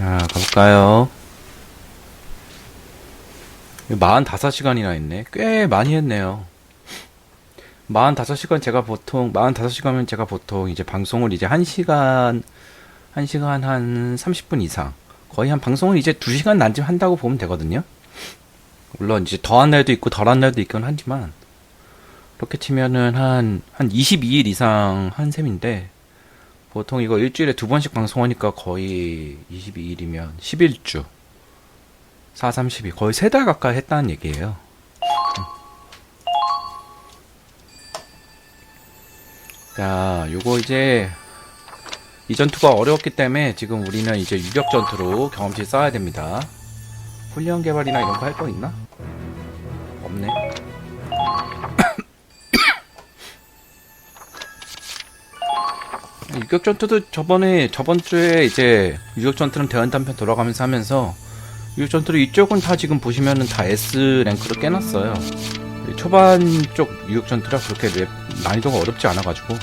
자, 가볼까요? 45시간이나 했네. 꽤 많이 했네요. 45시간 제가 보통, 45시간이면 제가 보통 이제 방송을 이제 1시간, 1시간 한 30분 이상. 거의 한 방송을 이제 2시간 난쯤 한다고 보면 되거든요. 물론 이제 더한 날도 있고 덜한 날도 있긴 하지만, 그렇게 치면은 한, 한 22일 이상 한 셈인데, 보통 이거 일주일에 두 번씩 방송하니까 거의 22일이면 11주. 4, 32. 거의 세 달 가까이 했다는 얘기예요. 음. 자, 요거 이제 이 전투가 어려웠기 때문에 지금 우리는 이제 유력 전투로 경험치 쌓아야 됩니다. 훈련 개발이나 이런 거 할 거 있나? 없네. 유격 전투도 저번에 저번 주에 이제 유격 전투는 대원 단편 돌아가면서 하면서 유격 전투를 이쪽은 다 지금 보시면은 다 S 랭크로 깨놨어요. 초반 쪽 유격 전투라 그렇게 랩- 난이도가 어렵지 않아가지고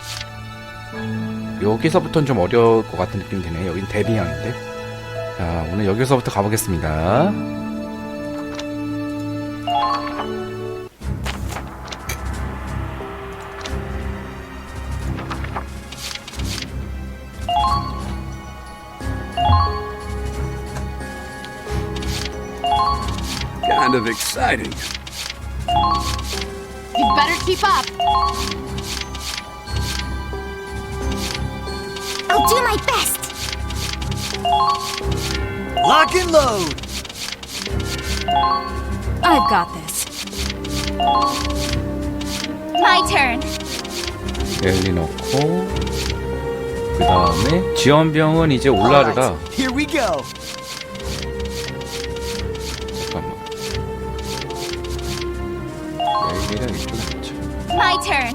여기서부터는 좀 어려울 것 같은 느낌이 드네. 여긴 데뷔형인데. 자 오늘 여기서부터 가보겠습니다. Kind of exciting. You better keep up. I'll do my best. Lock and load. I've got this. My turn. 랠리 넣고 그 다음에 지원병은 이제 올라르라. Here we go. My turn.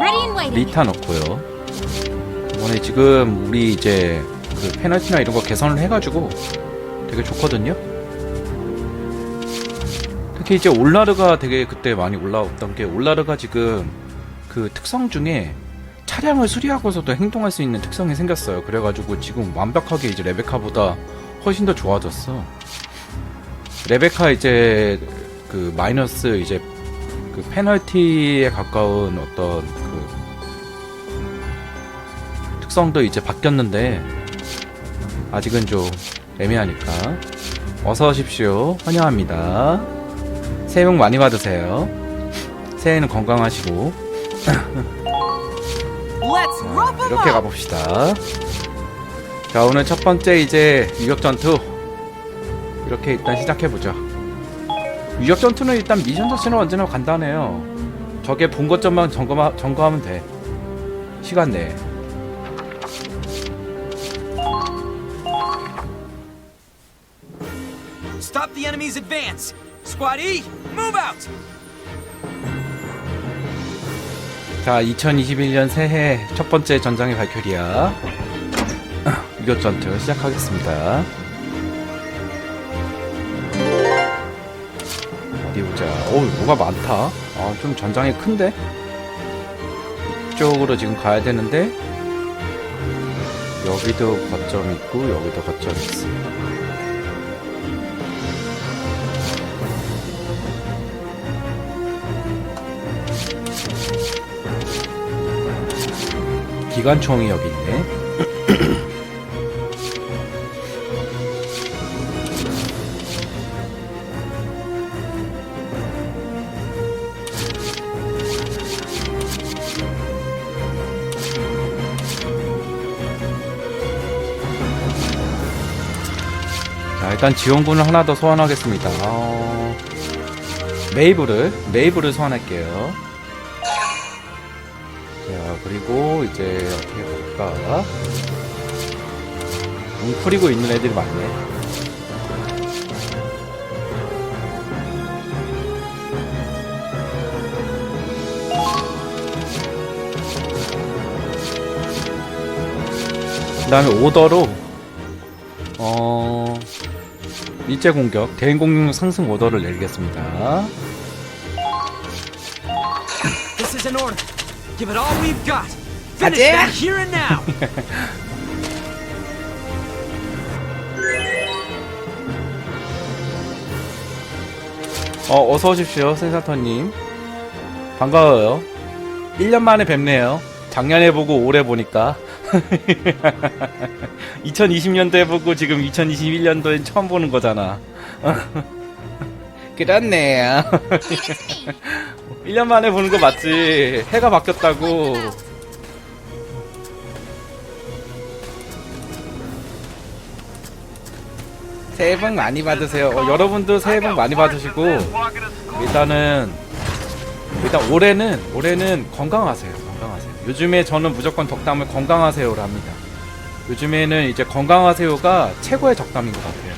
Ready and waiting. 리타 넣고요. 이번에 지금 우리 이제 그 페널티나 이런 거 개선을 해가지고 되게 좋거든요. 특히 이제 올라르가 되게 그때 많이 올라왔던 게 올라르가 지금 그 특성 중에 차량을 수리하고서도 행동할 수 있는 특성이 생겼어요. 그래가지고 지금 완벽하게 이제 레베카보다 훨씬 더 좋아졌어. 레베카 이제 그 마이너스 이제 그 페널티에 가까운 어떤 그 특성도 이제 바뀌었는데 아직은 좀 애매하니까 어서 오십시오. 환영합니다. 새해 복 많이 받으세요. 새해는 건강하시고 'em 이렇게. 가봅시다. 자 오늘 첫 번째 이제 유격 전투 이렇게 일단 시작해보죠 유격 전투는 일단 미션 자체는 언제나 간단해요 적의 본 것점만 점검하, 점검하면 돼 시간 내에 Stop the enemy's advance. Squad E, move out. 자, 2021년 새해 첫 번째 전장의 발표리야. 유격 전투 시작하겠습니다. 어디 보자. 어우, 뭐가 많다. 아, 좀 전장이 큰데? 이쪽으로 지금 가야 되는데, 여기도 거점 있고, 여기도 거점 있어. 기관총이 여기 있네. 일단 지원군을 하나 더 소환하겠습니다. 어... 메이브를, 메이브를 소환할게요. 자, 그리고 이제 어떻게 볼까? 웅크리고 있는 애들이 많네. 그 다음에 오더로, 일제 공격, 대인 공격 상승 오더를 내리겠습니다. Now. 어, 어서 오십시오, 센사터님. 반가워요. 1년 만에 뵙네요. 작년에 보고 올해 보니까. 2020년도에 보고 지금 2021년도엔 처음 보는 거잖아. 그렇네요. Leave it to me. 1년 만에 보는 거 맞지? 해가 바뀌었다고. 새해 복 많이 받으세요. 어, 여러분도 새해 복 많이 받으시고 일단은 일단 올해는 올해는 건강하세요. 요즘에 저는 무조건 덕담을 건강하세요를 합니다. 요즘에는 이제 건강하세요가 최고의 덕담인 것 같아요.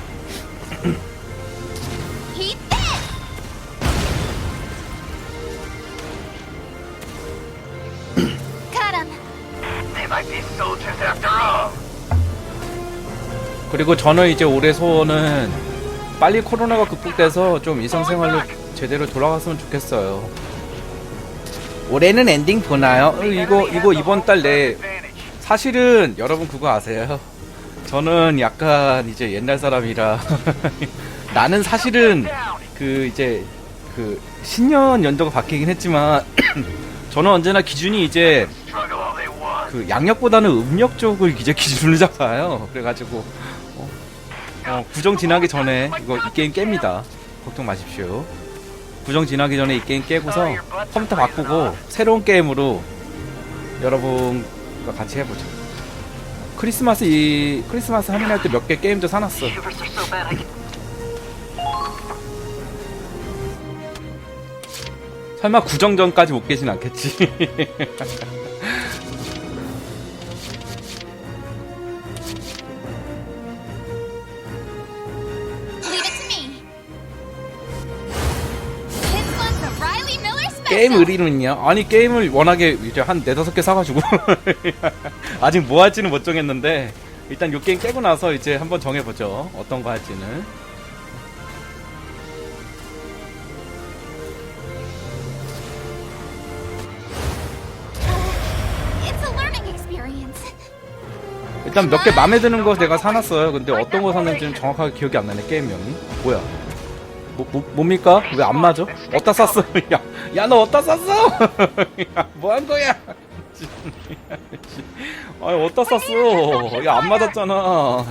그리고 저는 이제 올해 소원은 빨리 코로나가 극복돼서 좀 일상생활로 제대로 돌아갔으면 좋겠어요. 올해는 엔딩 보나요? 어, 이거 이거 이번 달 내 사실은 여러분 그거 아세요? 저는 약간 이제 옛날 사람이라 나는 사실은 그 이제 그 신년 연도가 바뀌긴 했지만 저는 언제나 기준이 이제 그 양력보다는 음력 쪽을 이제 기준으로 잡아요. 그래가지고 어, 어, 구정 지나기 전에 이거 이 게임 깹니다. 걱정 마십시오. 구정 지나기 전에 이 게임 깨고서 컴퓨터 바꾸고 새로운 게임으로 여러분과 같이 해보죠. 크리스마스 이 크리스마스 할인할 때 몇 개 게임도 사놨어. 설마 구정 전까지 못 깨진 않겠지? 게임 의리는요? 아니 게임을 워낙에 이제 한 네다섯 개 사가지고 아직 뭐 할지는 못 정했는데 일단 요 게임 깨고 나서 이제 한번 정해보죠 어떤 거 할지는. 일단 몇 개 마음에 드는 거 내가 사놨어요 근데 어떤 거 샀는지는 정확하게 기억이 안 나네 게임명이 뭐야 뭐, 뭐, 뭡니까? 왜 안 맞아? 어디다 샀어? 야, 야, 너 어디다 샀어? 야, 뭐 한 거야? 아니, 어디다 샀어? 야, 안 맞았잖아.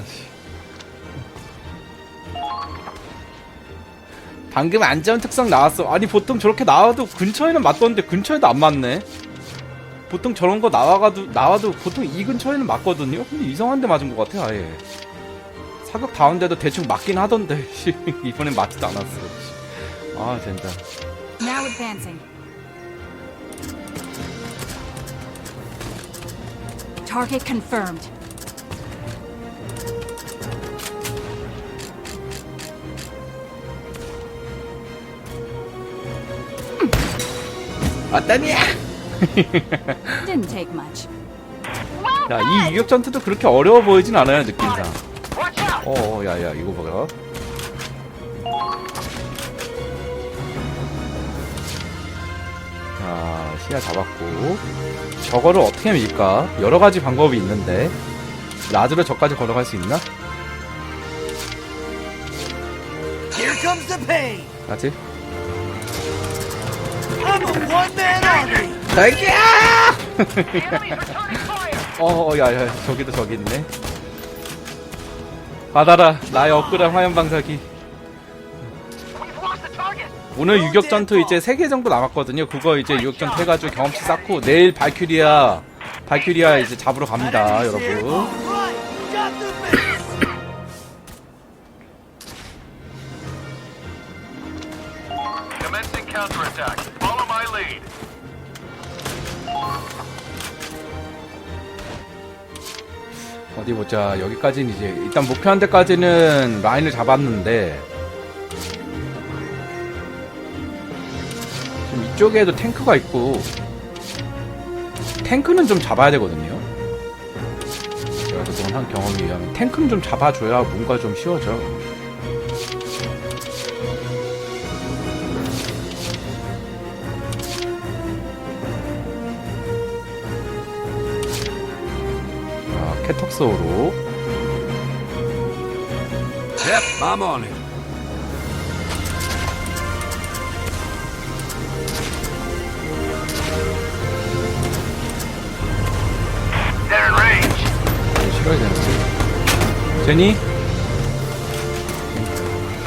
방금 안전 특성 나왔어. 아니, 보통 저렇게 나와도 근처에는 맞던데 근처에도 안 맞네. 보통 저런 거 나와가도, 나와도 보통 이 근처에는 맞거든요? 근데 이상한 데 맞은 것 같아, 아예. 사격 다운데도 대충 맞긴 하던데 씨, 이번엔 맞지도 않았어 씨. 아 진짜 Now advancing. Target confirmed. 어떠냐 Didn't take much. 야 이 유격 전투도 그렇게 어려워 보이진 않아요 느낌상 어 야야 이거 봐라 시야 잡았고 저거를 어떻게 밀까 여러 가지 방법이 있는데 라즈로 저까지 걸어갈 수 있나 army. 자기야 어, 야, 야, 저기도 저기 있네. 받아라, 나의 업그레이드 화면 방사기. 오늘 유격 전투 이제 3개 정도 남았거든요. 그거 이제 유격 전투 해가지고 경험치 쌓고 내일 발큐리아, 발큐리아 이제 잡으러 갑니다, 여러분. 어디 보자. 여기까지는 이제 일단 목표한 데까지는 라인을 잡았는데 좀 이쪽에도 탱크가 있고 탱크는 좀 잡아야 되거든요. 제가 그동안 한 경험에 의하면 탱크는 좀 잡아줘야 뭔가 좀 쉬워져. Yep, I'm on it. 제니?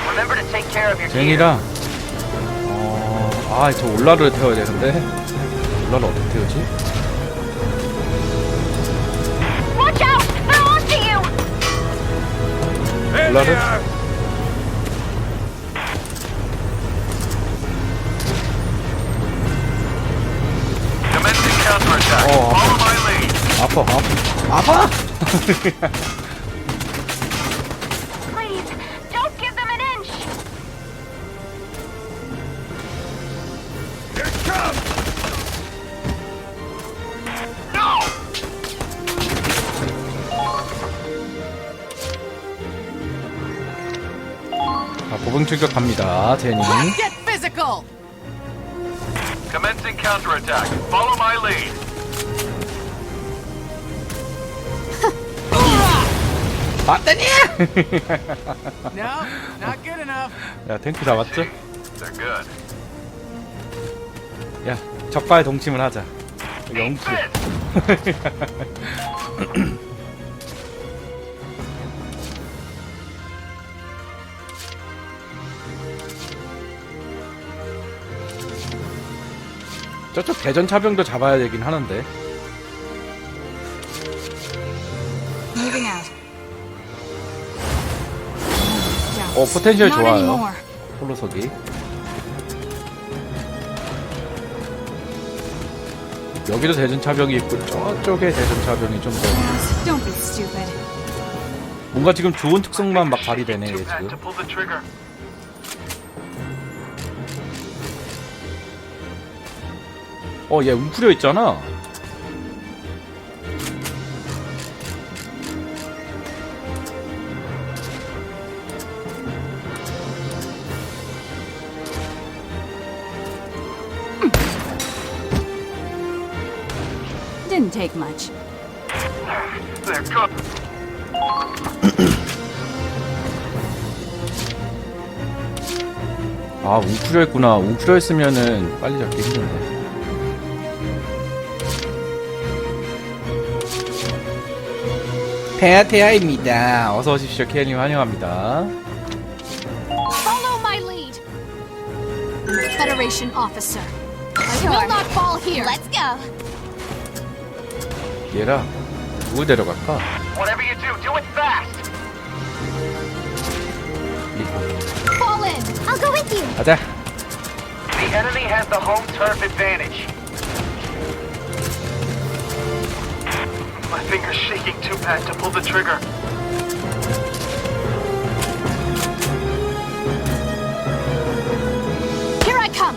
Remember to take care of your gear. 제니랑 어... 아 저 올라를 태워야 되는데 올라를 어떻게 태우지? Oh, Follow my lead. 아파 아파 아파! 출격 갑니다 제니 Get physical! Commencing counterattack. Follow my lead. 맞다니! No, not good enough. 야 탱크 잡았죠? They're good. 야 적발 동침을 하자 영수 Fist! 저쪽 대전 차병도 잡아야 되긴 하는데 Moving out. Doubts. 어 포텐셜 Not 좋아요 anymore. 홀로석이 여기도 대전 차병이 있고 저쪽에 대전 차병이 좀더 Yes, don't be stupid. 뭔가 지금 좋은 특성만 막 발휘되네 얘 지금 to pull the trigger. 어 얘 웅크려 있잖아 Didn't take much. They're good. 아 웅크려 있구나 웅크려 있으면은 빨리 잡기 힘든데 테아테아입니다 어서 오십시오 케이님 환영합니다 Follow my lead! Federation officer. I will not fall here. Let's go. 얘라 누구 데려갈까? Whatever you do, do it fast. Fall in. I'll go with you. 가자 The enemy has the home turf advantage. My finger's shaking too bad to pull the trigger. Here I come.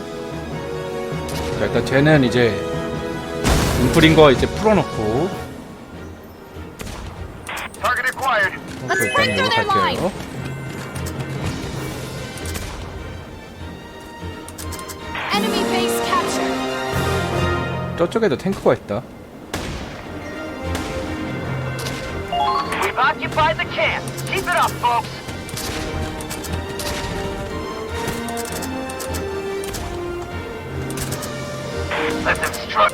자 일단 쟤는 이제 웅크린 거 이제 풀어놓고 Target acquired. 일단 break through their 연락할게요 Enemy base captured. 저쪽에도 탱크가 있다 occupied the camp. Keep it up, folks. Let them strut.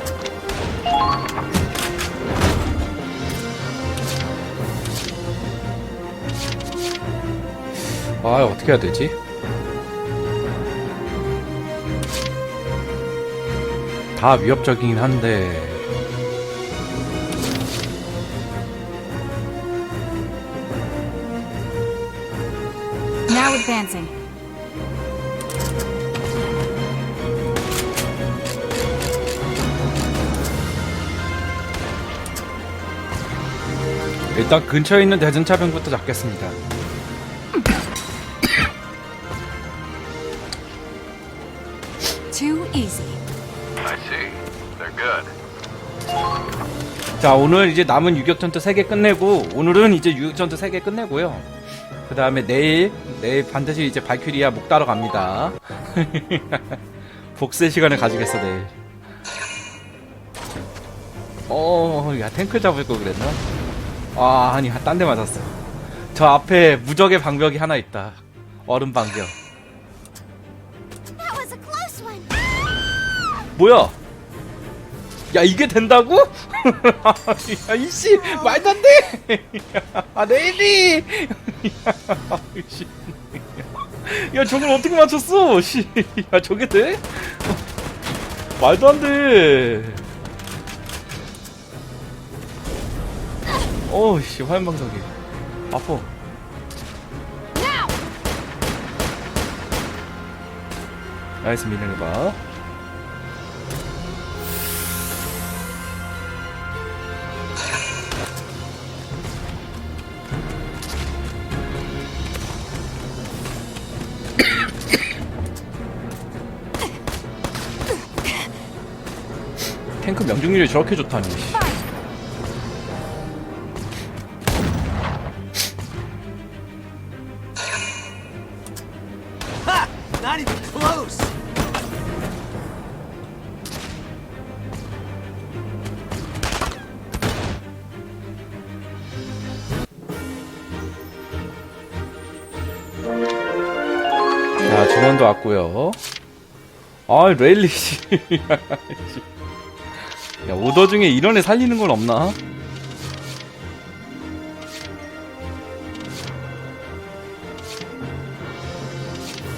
아 어떻게 해야 되지? 다 위협적이긴 한데 일단 근처에 있는 대전차병부터 잡겠습니다 Too easy. I see. They're good. 자 오늘 이제 남은 유격전투 3개 끝내고 오늘은 이제 유격전투 3개 끝내고요 그 다음에 내일 내일 반드시 이제 발큐리아 목 따러 갑니다 복수의 시간을 가지겠어 내일 어 야 탱크 잡을 거 그랬나? 아 아니 딴 데 맞았어 저 앞에 무적의 방벽이 하나 있다 얼음 방벽. 뭐야 야 이게 된다고? 야 이씨 말도 안돼 아 레이디 씨. 야 저걸 어떻게 맞췄어 씨. 야 저게 돼? 말도 안돼 어씨 화염방석이. Now! 나이스 미네르바 탱크 명중률이 저렇게 좋다니 아, 레일리 씨. 야, 오더 중에 이런 애 살리는 건 없나?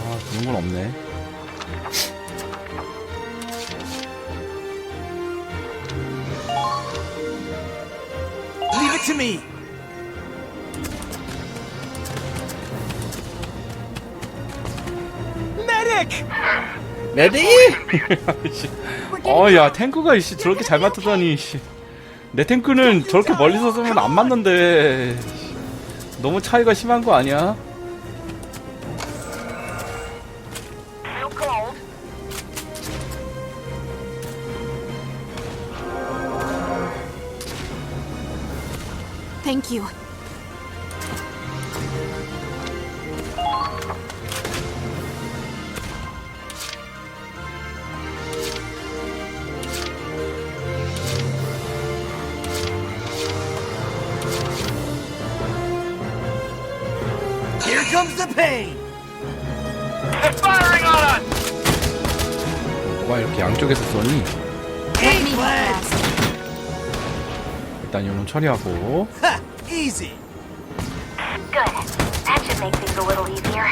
아, 그런 건 없네. Leave it to me! Medic! 레디! 어, 야, 탱크가 이씨 저렇게 잘. 씨. 내 탱크는 저렇게 멀리서 쏘면 안 맞는데. 너무 차이가 심한 거 아니야? 일단 요놈 처리하고. Good. That should make things a little easier.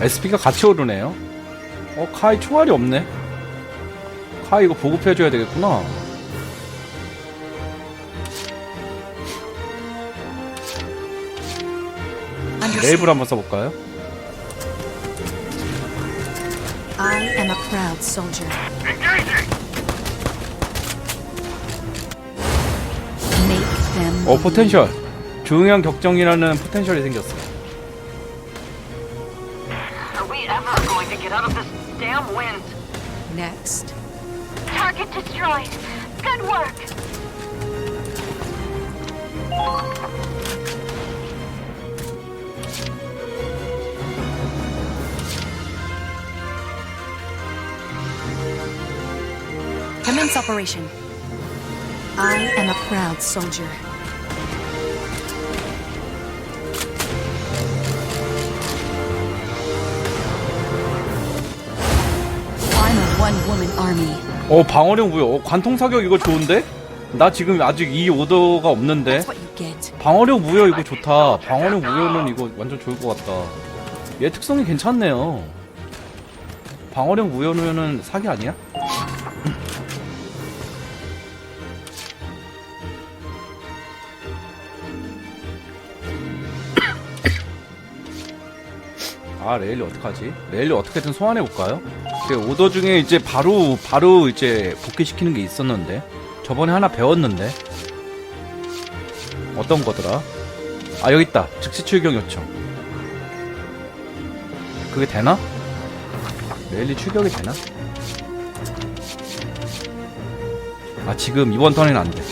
SP가 같이 오르네요. 어, 카이 총알이 없네. 카이 이거 보급해줘야 되겠구나. 레이블 한번 써볼까요? Proud soldier. Engaging! Make them. 어, 포텐셜. 중형 격정이라는 포텐셜이 생겼어. Are we ever going to get out of this damn wind? Next. Target destroyed. Good work. Commence operation. I am a proud soldier. I'm a one-woman army. 어, 방어력 무효. 어, 관통 사격 이거 좋은데? 나 지금 아직 이 오더가 없는데. That's what you get. 방어력 무효 이거 좋다. 방어력 무효는 이거 완전 좋을 것 같다. 얘 특성이 괜찮네요. 방어력 무효면은 사기 아니야? 아 레일리 어떡하지? 레일리 어떻게든 소환해 볼까요? 그 오더 중에 이제 바로 바로 이제 복귀시키는 게 있었는데 저번에 하나 배웠는데 어떤 거더라? 아 여기 있다 즉시 출격 요청 그게 되나? 레일리 출격이 되나? 아 지금 이번 턴에는 안돼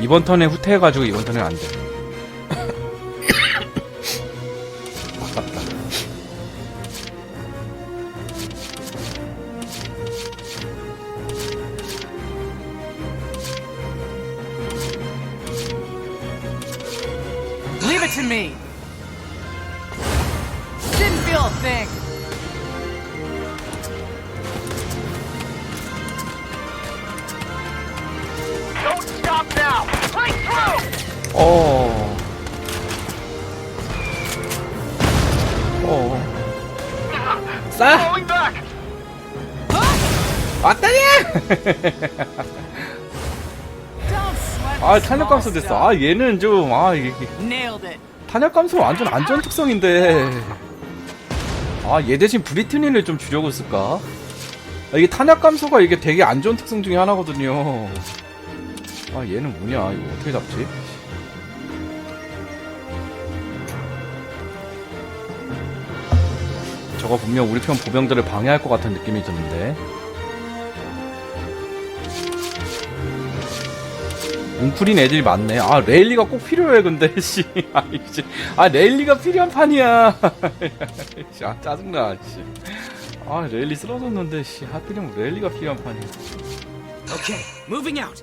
이번 턴에 후퇴해가지고 이번 턴에는 안돼 왔다냐! 아, 탄력 감소 됐어. 아, 얘는 좀, 아, 이게. 탄력 감소 완전 안전 특성인데. 아, 얘 대신 브리트니를 좀 주려고 쓸까? 아, 이게 탄력 감소가 이게 되게 안 좋은 특성 중에 하나거든요. 아, 얘는 뭐냐? 이거 어떻게 잡지? 저거 분명 우리 편 보병들을 방해할 것 같은 느낌이 드는데. 웅크린 애들이 많네. 아, 레일리가 꼭 필요해, 근데, 씨. 아, 이제. 아, 레일리가 필요한 판이야. 씨, 아, 짜증나, 씨. 아, 레일리 쓰러졌는데, 씨. 하필이면 레일리가 필요한 판이야. Okay, moving out.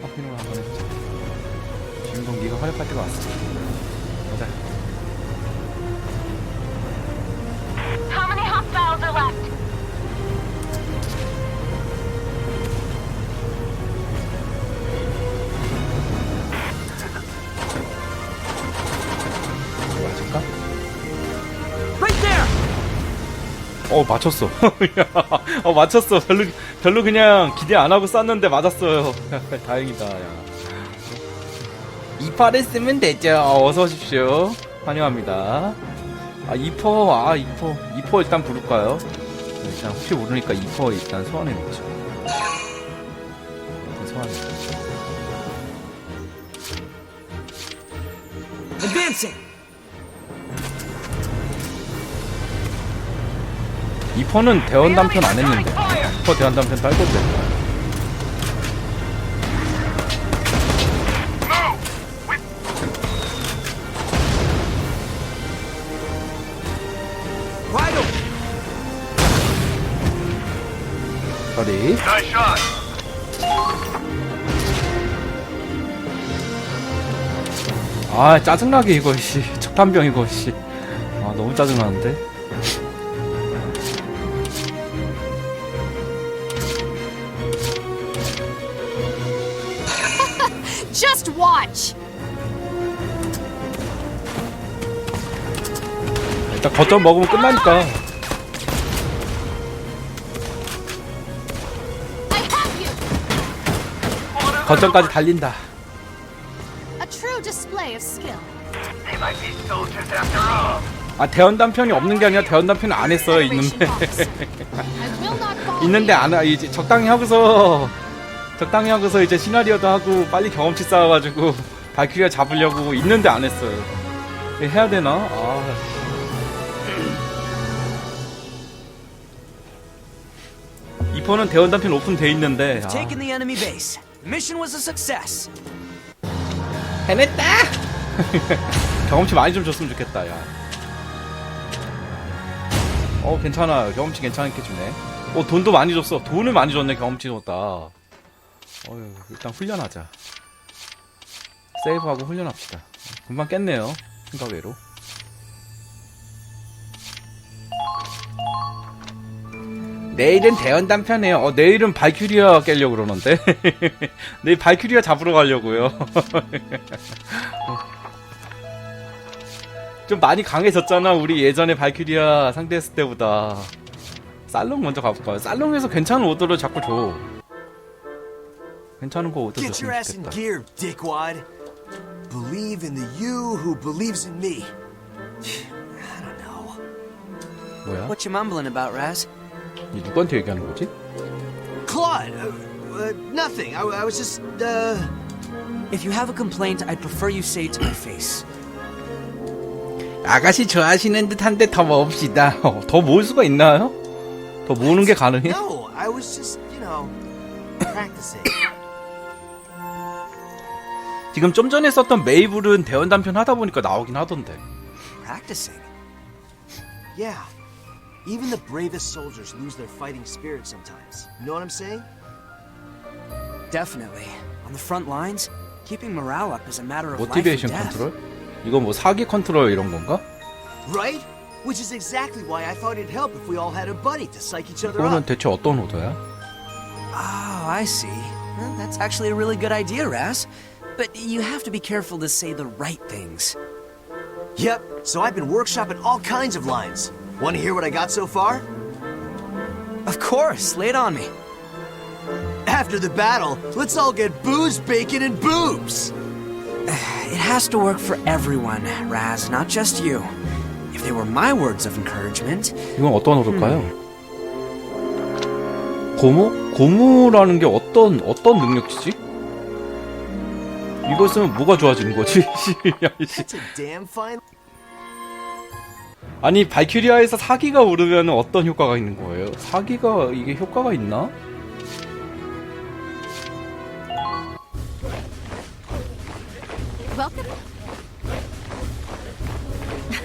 하필이면 한번 해보자. 주인공 네가 활약할 때가 왔어. 가자. 어, 맞췄어. 어, 맞췄어. 별로, 별로 그냥 기대 안 하고 쐈는데 맞았어요. 다행이다, 야. 이파를 쓰면 되죠. 어, 어서 오십시오. 환영합니다. 아, 이퍼, 아, 이퍼. 이퍼 일단 부를까요? 네, 일단 혹시 모르니까 이퍼 일단 소환해 놓죠. 일단 소환해 놓죠. Advancing! 이퍼는 대원 단편 안 했는데. 이퍼 대원 단편 딸 건데. Shot! 아 짜증나게 이거 씨 척탄병 이거 씨아 너무 짜증나는데 거점 먹으면 끝나니까! 거점까지 달린다! 아 대원 단 편이 없는 게 아니라 대원 단 편은 안 했어요 있는데 있는데. 안 하, 이제 적당히 하고서 적당히 하고서 이제 시나리오도 하고 빨리 경험치 쌓아가지고 발키리아 잡으려고 있는데 안 했어요 이거 해야 되나? 아 이퍼는 대원 단편 오픈돼 있는데 아. Taking the enemy base. Mission was a success. 해냈다! 경험치 많이 좀 줬으면 좋겠다, 야. 어, 괜찮아. 경험치 괜찮게 주네. 어, 돈도 많이 줬어. 돈을 많이 줬네, 경험치 줬다. 어휴, 일단 훈련하자. 세이브하고 훈련합시다. 금방 깼네요. 생각 외로. 내일은 대원 단편이에요. 어, 내일은 발큐리아 깨려고 그러는데. 내일 발큐리아 잡으러 가려고요. 좀 많이 강해졌잖아. 우리 예전에 발큐리아 상대했을 때보다. 살롱 먼저 가볼까요? 살롱에서 괜찮은 오더를 자꾸 줘. 괜찮은 거 오더 줬으면 좋겠다. gear, dickwad. Believe in the you who believes in me. I don't know. 뭐야? What you mumbling about, Raz? 이 누구한테 얘기하는 거지? Claude, uh, uh, nothing. I, I was just, uh. If you have a complaint, I'd prefer you say it to my face. 아가씨 좋아하시는 듯한데 더 모읍시다. 어, 더 모을 수가 있나요? 더 모으는 게 가능해? No, I was just, you know, practicing. 지금 좀 전에 썼던 메이블은 대원 단편 하다 보니까 나오긴 하던데. practicing. Yeah. Even the bravest soldiers lose their fighting spirit sometimes. You know what I'm saying? Definitely. On the front lines, keeping morale up is a matter of life or 모티베이션 death. 컨트롤? 이거 뭐 사기 컨트롤 이런 건가? Right? Which is exactly why I thought it'd help if we all had a buddy to psych each other 이거는 up. 대체 어떤 오더야? Oh, I see. Well, that's actually a really good idea, Raz. But you have to be careful to say the right things. Yep, so I've been workshopping all kinds of lines. Want to hear what I got so far? Of course, lay it on me. After the battle, let's all get booze, bacon, and boobs! It has to work for everyone, Raz, not just you. If they were my words of encouragement, 이건 어떤 오더일까요? 고무? 고무라는 게 어떤 어떤 능력치지? 이것은 뭐가 좋아지는 거지? 야, 씨. 아니 발큐리아에서 사기가 오르면 어떤 효과가 있는 거예요? 사기가 이게 효과가 있나? Welcome.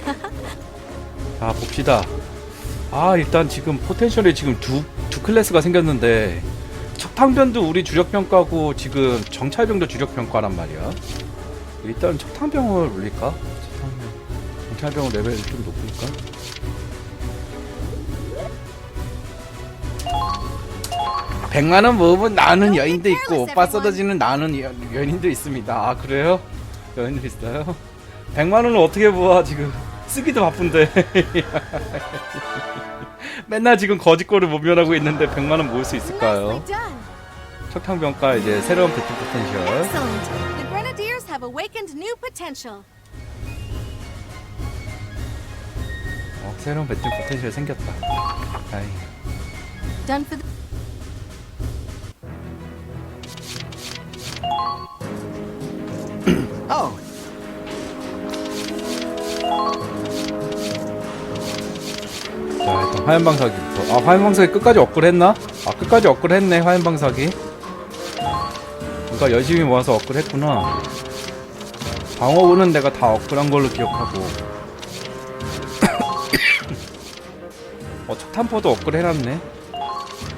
자 봅시다. 아 일단 지금 포텐셜에 지금 두, 두 클래스가 생겼는데 척탕병도 우리 주력평가고 지금 정찰병도 주력평가란 말이야. 일단 척탕병을 올릴까? 척탕병. 정찰병 레벨 좀 높 으니까. 백만 원 모으면 나는 여인도 있고 오빠 쏟아지는 나는 여, 연인도 있습니다. 아 그래요? 연인도 있어요? 백만 원을 어떻게 모아 지금 쓰기도 바쁜데 맨날 지금 거짓골을 모면하고 있는데 백만 원 모을 수 있을까요? 척탕병가 이제 새로운 배틀 포텐셜 어, 새로운 배틀 포텐셜 생겼다. 아이. Done for the. Oh, 자 일단 화염 방사기부터 아 화염 방사기 끝까지 업글 했나? 아 끝까지 업글 했네 화염 방사기 그러니까 열심히 모아서 업글 했구나 방어구는 내가 다 업글한 걸로 기억하고 탄포도 업글 해놨네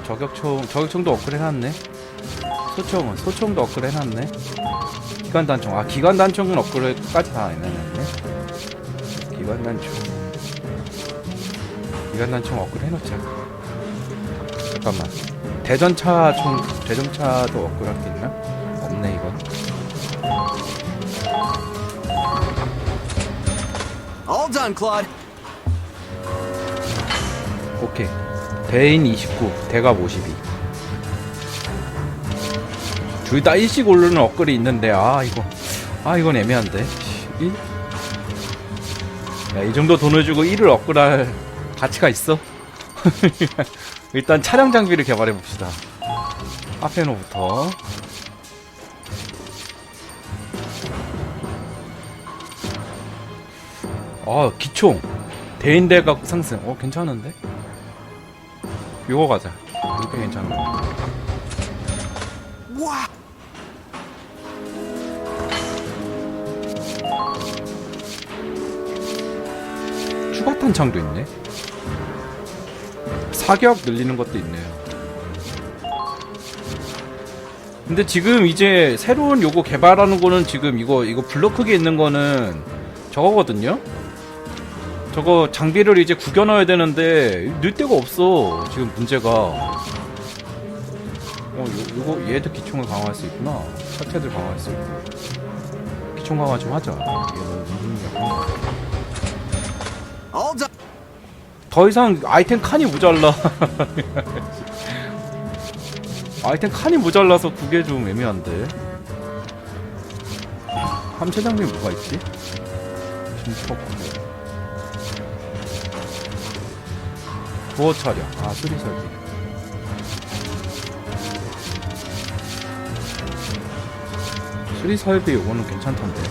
저격총 저격총도 업글 해놨네 소총은 소총도 업글 해놨네 기관단총 아 기관단총은 업글까지 다 해놨네 기관단총 기관단총 업글 해놓자. 잠깐만. 대전차 총 대전차도 업글할 게 있나? 없네 이건. all done, Claude. 오케이. 대인 29, 대갑 52. 둘 다 일씩 오르는 업글이 있는데 아 이거 아 이건 애매한데. 1? 야, 이 정도 돈을 주고 1을 업글할 가치가 있어? 일단 차량 장비를 개발해 봅시다. 아페노부터. 아 기총 대인대각 상승 어 괜찮은데 요거 가자. 이렇게 거 Wow. 추가 탄창도 있네. 사격 늘리는 것도 있네요. 근데 지금 이제 새로운 요거 개발하는 거는 지금 이거 이거 블록 크게 있는 거는 저거거든요 저거 장비를 이제 구겨 넣어야 되는데 넣을 데가 없어 지금 문제가 어 요, 요거 얘도 기총을 강화할 수 있구나 사태들 강화할 수 있고 기총 강화 좀 하자 거. 더 이상 아이템 칸이 모자라. 아이템 칸이 모자라서 그게 좀 애매한데. 함체 장비 뭐가 있지? 진퍼 프. 도어 차량. 아, 수리 설비. 수리 설비 요거는 괜찮던데.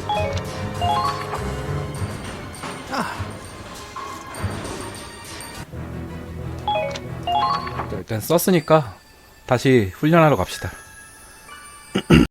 자, 일단 썼으니까 다시 훈련하러 갑시다.